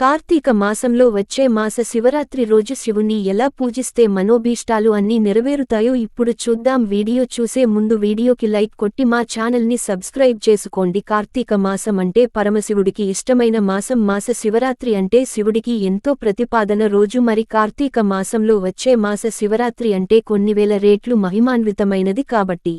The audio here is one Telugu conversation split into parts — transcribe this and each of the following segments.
కార్తీక మాసంలో వచ్చే మాస శివరాత్రి రోజు శివుణ్ణి ఎలా పూజిస్తే మనోభీష్టాలు అన్నీ నెరవేరుతాయో ఇప్పుడు చూద్దాం. వీడియో చూసే ముందు వీడియోకి లైక్ కొట్టి మా ఛానల్ని సబ్స్క్రైబ్ చేసుకోండి. కార్తీక మాసం అంటే పరమశివుడికి ఇష్టమైన మాసం. మాస శివరాత్రి అంటే శివుడికి ఎంతో ప్రతిపాదన రోజు. మరి కార్తీక మాసంలో వచ్చే మాస శివరాత్రి అంటే కొన్ని వేల రేట్లు మహిమాన్వితమైనది కాబట్టి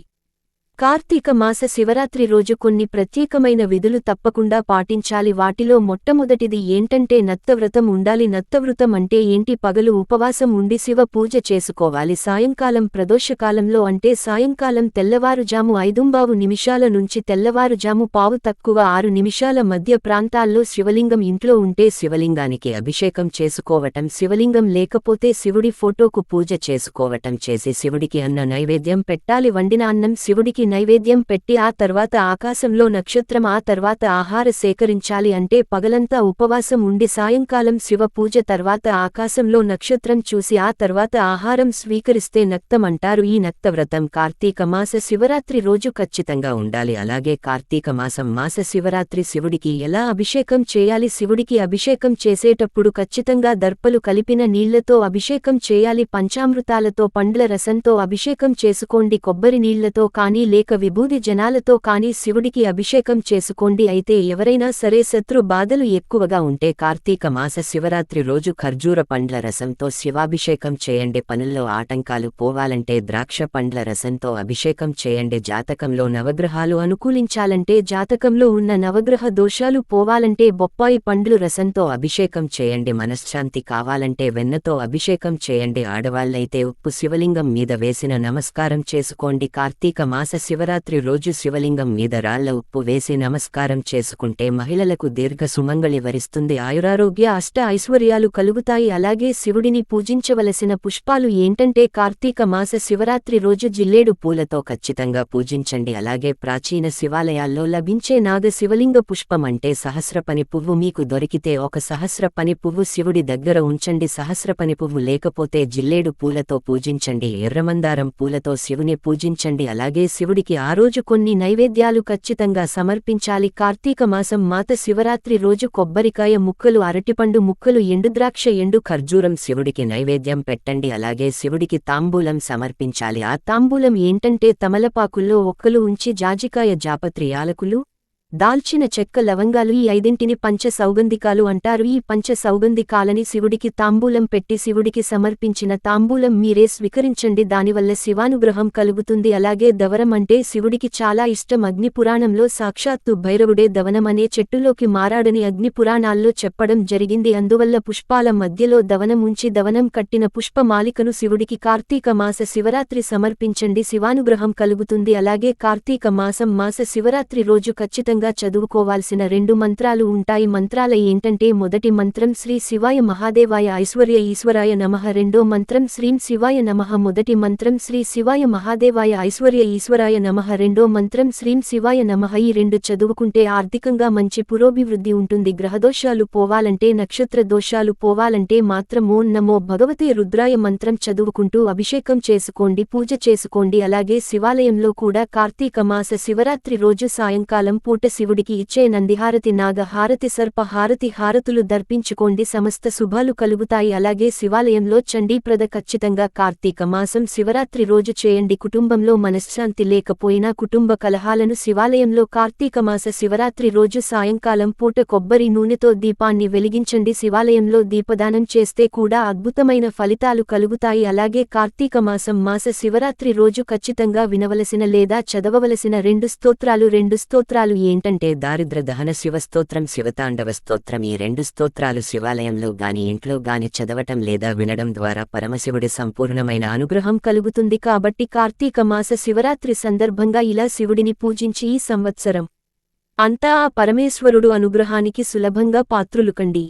కార్తీక మాస శివరాత్రి రోజు కొన్ని ప్రత్యేకమైన విధులు తప్పకుండా పాటించాలి. వాటిలో మొట్టమొదటిది ఏంటంటే నత్తవ్రతం ఉండాలి. నత్తవ్రతం అంటే ఏంటి? పగలు ఉపవాసం ఉండి శివ పూజ చేసుకోవాలి. సాయంకాలం ప్రదోషకాలంలో అంటే సాయంకాలం తెల్లవారుజాము ఐదుంబావు నిమిషాల నుంచి తెల్లవారుజాము పావు తక్కువ ఆరు నిమిషాల మధ్య ప్రాంతాల్లో శివలింగం ఇంట్లో ఉంటే శివలింగానికి అభిషేకం చేసుకోవటం శివలింగం లేకపోతే శివుడి ఫోటోకు పూజ చేసుకోవటం చేసి శివుడికి అన్న నైవేద్యం పెట్టాలి. వండిన అన్నం శివుడికి నైవేద్యం పెట్టి ఆ తర్వాత ఆకాశంలో నక్షత్రం ఆ తర్వాత ఆహార సేకరించాలి అంటే పగలంతా ఉపవాసం ఉండి సాయంకాలం శివ పూజ తర్వాత ఆకాశంలో నక్షత్రం చూసి ఆ తర్వాత ఆహారం స్వీకరిస్తే నక్తం అంటారు ఈ నక్తవ్రతం. కార్తీక మాస శివరాత్రి రోజు ఖచ్చితంగా ఉండాలి. అలాగే కార్తీక మాసం మాస శివరాత్రి శివుడికి ఎలా అభిషేకం చేయాలి? శివుడికి అభిషేకం చేసేటప్పుడు ఖచ్చితంగా దర్పలు కలిపిన నీళ్ళతో అభిషేకం చేయాలి. పంచామృతాలతో పండ్ల రసంతో అభిషేకం చేసుకోండి. కొబ్బరి నీళ్ళతో కానీ లేక విభూది జనాలతో కానీ శివుడికి అభిషేకం చేసుకోండి అయితే ఎవరైనా సరే శత్రు బాధలు ఎక్కువగా ఉంటే కార్తీక మాస శివరాత్రి రోజు ఖర్జూర పండ్ల రసంతో శివాభిషేకం చేయండి. పనుల్లో ఆటంకాలు పోవాలంటే ద్రాక్ష పండ్ల రసంతో అభిషేకం చేయండి. జాతకంలో నవగ్రహాలు అనుకూలించాలంటే జాతకంలో ఉన్న నవగ్రహ దోషాలు పోవాలంటే బొప్పాయి పండ్లు రసంతో అభిషేకం చేయండి. మనశ్శాంతి కావాలంటే వెన్నతో అభిషేకం చేయండి. ఆడవాళ్ళైతే ఉప్పు శివలింగం మీద వేసిన నమస్కారం చేసుకోండి. కార్తీక మాస శివరాత్రి రోజు శివలింగం మీద రాళ్ళ ఉప్పు వేసి నమస్కారం చేసుకుంటే మహిళలకు దీర్ఘ సుమంగళి వరిస్తుంది. ఆయురారోగ్య అష్ట ఐశ్వర్యాలు కలుగుతాయి. అలాగే శివుడిని పూజించవలసిన పుష్పాలు ఏంటంటే కార్తీక మాస శివరాత్రి రోజు జిల్లేడు పూలతో ఖచ్చితంగా పూజించండి. అలాగే ప్రాచీన శివాలయాల్లో లభించే నాగ శివలింగ పుష్పం అంటే సహస్రపని పువ్వు. మీకు దొరికితే ఒక సహస్రపని పువ్వు. శివుడి దగ్గర ఉంచండి. సహస్రపని పువ్వు లేకపోతే జిల్లేడు పూలతో పూజించండి. ఎర్రమందారం పూలతో శివుని పూజించండి. అలాగే దేవుడికి ఆ రోజు కొన్ని నైవేద్యాలు ఖచ్చితంగా సమర్పించాలి. కార్తీక మాసం మాత శివరాత్రి రోజు కొబ్బరికాయ ముక్కలు అరటిపండు ముక్కలు ఎండుద్రాక్ష ఎండు ఖర్జూరం శివుడికి నైవేద్యం పెట్టండి. అలాగే శివుడికి తాంబూలం సమర్పించాలి. ఆ తాంబూలం ఏంటంటే తమలపాకుల్లో ఒక్కలు ఉంచి జాజికాయ జాపత్రి యాలకులు దాల్చిన చెక్క లవంగాలు ఈ ఐదింటిని పంచ సౌగంధికాలు అంటారు. ఈ పంచ సౌగంధికాలని శివుడికి తాంబూలం పెట్టి శివుడికి సమర్పించిన తాంబూలం మీరే స్వీకరించండి. దానివల్ల శివానుగ్రహం కలుగుతుంది. అలాగే దవరం అంటే శివుడికి చాలా ఇష్టం. అగ్నిపురాణంలో సాక్షాత్తు భైరవుడే దవనమనే చెట్టులోకి మారాడని అగ్నిపురాణాల్లో చెప్పడం జరిగింది. అందువల్ల పుష్పాల మధ్యలో దవనం ఉంచి దవనం కట్టిన పుష్పమాలికను శివుడికి కార్తీక మాస శివరాత్రి సమర్పించండి. శివానుగ్రహం కలుగుతుంది. అలాగే కార్తీక మాసం మాస శివరాత్రి రోజు ఖచ్చితంగా చదువుకోవాల్సిన రెండు మంత్రాలు ఉంటాయి. మంత్రాల ఏంటంటే మొదటి మంత్రం శ్రీ శివాయ మహాదేవాయ ఐశ్వర్య ఈశ్వరాయ నమః. రెండో మంత్రం శ్రీం శివాయ నమః. మొదటి మంత్రం శ్రీ శివాయ మహాదేవాయ ఐశ్వర్య ఈశ్వరాయ నమః. రెండో మంత్రం శ్రీం శివాయ నమః. ఈ రెండు చదువుకుంటే ఆర్థికంగా మంచి పురోభివృద్ధి ఉంటుంది. గ్రహదోషాలు పోవాలంటే నక్షత్ర దోషాలు పోవాలంటే మాత్రమో నమో భగవతే రుద్రాయ మంత్రం చదువుకుంటూ అభిషేకం చేసుకోండి పూజ చేసుకోండి. అలాగే శివాలయంలో కూడా కార్తీక మాస శివరాత్రి రోజు సాయంకాలం పూట శివుడికి ఇచ్చే నందిహారతి నాగ హారతి సర్ప హారతి హారతులు దర్పించుకోండి. సమస్త శుభాలు కలుగుతాయి. అలాగే శివాలయంలో చండీప్రద ఖచ్చితంగా కార్తీక మాసం శివరాత్రి రోజు చేయండి. కుటుంబంలో మనశ్శాంతి లేకపోయినా కుటుంబ కలహాలను శివాలయంలో కార్తీక మాస శివరాత్రి రోజు సాయంకాలం పూట కొబ్బరి నూనెతో దీపాన్ని వెలిగించండి. శివాలయంలో దీపదానం చేస్తే కూడా అద్భుతమైన ఫలితాలు కలుగుతాయి. అలాగే కార్తీక మాసం మాస శివరాత్రి రోజు ఖచ్చితంగా వినవలసిన లేదా చదవవలసిన రెండు స్తోత్రాలు రెండు స్తోత్రాలు ఏంటంటే దారిద్ర దహన శివస్తోత్రం శివతాండవ స్తోత్రం ఈ రెండు స్తోత్రాలు శివాలయంలో గాని ఇంట్లో గాని చదవటం లేదా వినడం ద్వారా పరమశివుడి సంపూర్ణమైన అనుగ్రహం కలుగుతుంది కాబట్టి కార్తీక మాస శివరాత్రి సందర్భంగా ఇలా శివుడిని పూజించి ఈ సంవత్సరం. అంతా ఆ పరమేశ్వరుడు అనుగ్రహానికి సులభంగా పాత్రులుకండి.